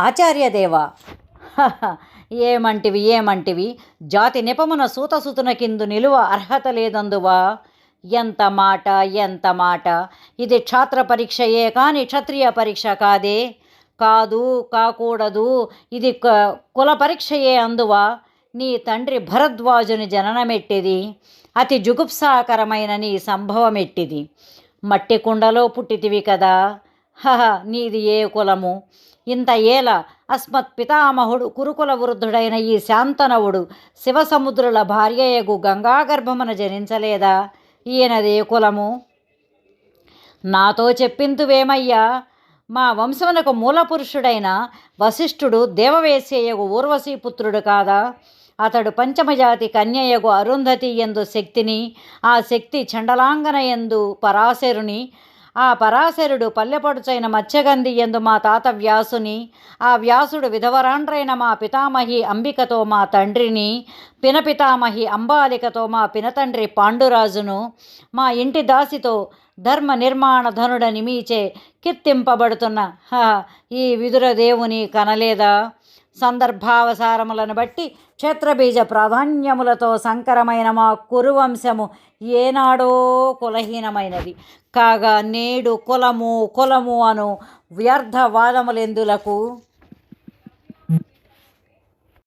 ఆచార్యదేవ. ఏమంటివి ఏమంటివి? జాతి నిపమున సూతసుతున కిందు నిలువ అర్హత లేదందువా? ఎంత మాట ఎంత మాట? ఇది క్షాత్ర పరీక్షయే కాని క్షత్రియ పరీక్ష కాదే? కాదు కాకూడదు ఇది క- కుల పరీక్షయే అందువా? నీ తండ్రి భరద్వాజుని జననమెట్టిది అతి జుగుప్సాకరమైన నీ సంభవమెట్టిది. మట్టి కుండలో పుట్టితివి కదా? హహ నీది ఏ కులము? ఇంత ఏల అస్మత్ పితామహుడు కురుకుల వృద్ధుడైన ఈ శాంతనవుడు శివసముద్రుల భార్యయగు గంగాగర్భమున జనించలేదా? ఈయనదే కులము. నాతో చెప్పింతువేమయ్యా? మా వంశమునకు మూలపురుషుడైన వశిష్ఠుడు దేవవేశ్యయగు ఊర్వశీపుత్రుడు కాదా? అతడు పంచమజాతి కన్యయగు అరుంధతి ఎందు శక్తిని ఆ శక్తి చండలాంగన ఎందు పరాశరుని ఆ పరాశరుడు పల్లెపడుచైన మత్స్యగంధి ఎందు మా తాత వ్యాసుని ఆ వ్యాసుడు విధవరాండ్రైన మా పితామహి అంబికతో మా తండ్రిని పినపితామహి అంబాలికతో మా పినతండ్రి పాండురాజును మా ఇంటి దాసితో ధర్మ నిర్మాణ ధనుడని మీచే కీర్తింపబడుతున్న. హ ఈ విదురదేవుని కనలేదా? సందర్భావసారములను బట్టి క్షేత్రబీజ ప్రాధాన్యములతో సంకరమైన మా కురువంశము ఏనాడో కులహీనమైనది. కాగా నేడు కులము కులము అను వ్యర్థ వాదములెందులకు